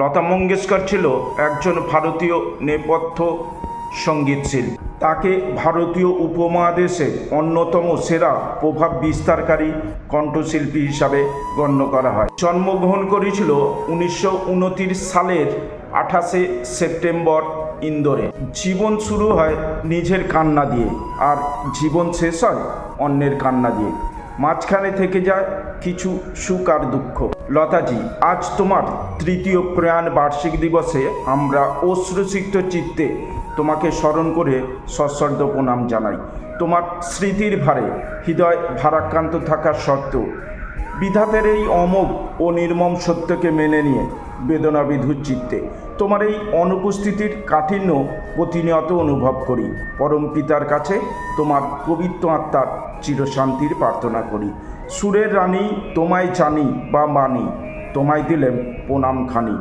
লতা মঙ্গেশকর ছিল একজন ভারতীয় নেপথ্য সঙ্গীতশিল্পী তাকে ভারতীয় উপমহাদেশে অন্যতম সেরা প্রভাব বিস্তারকারী কণ্ঠশিল্পী হিসাবে গণ্য করা হয়। জন্মগ্রহণ করেছিল উনিশশো সালের আঠাশে সেপ্টেম্বর ইন্দোরে। জীবন শুরু হয় নিজের কান্না দিয়ে আর জীবন শেষ হয় অন্যের কান্না দিয়ে। মাঝখানে থেকে যায় কিছু সুখ আর দুঃখ। লতাজি, আজ তোমার তৃতীয় প্রয়াণ বার্ষিক দিবসে আমরা অশ্রুসিক্ত চিত্তে তোমাকে স্মরণ করে সশ্রদ্ধ প্রণাম জানাই। তোমার স্মৃতির ভারে, হৃদয় ভারাক্রান্ত থাকা সত্ত্বেও বিধাতের এই অমোঘ ও নির্মম সত্যকে মেনে নিয়ে বেদনা বিধুর চিত্তে তোমার এই অনুপস্থিতির কাঠিন্য প্রতিনিয়ত অনুভব করি। পরম পিতার কাছে তোমার পবিত্র আত্মার চিরশান্তির প্রার্থনা করি। সুরের রানী তোমায় জানি বা মানি, তোমায় দিলেন প্রণাম খানি।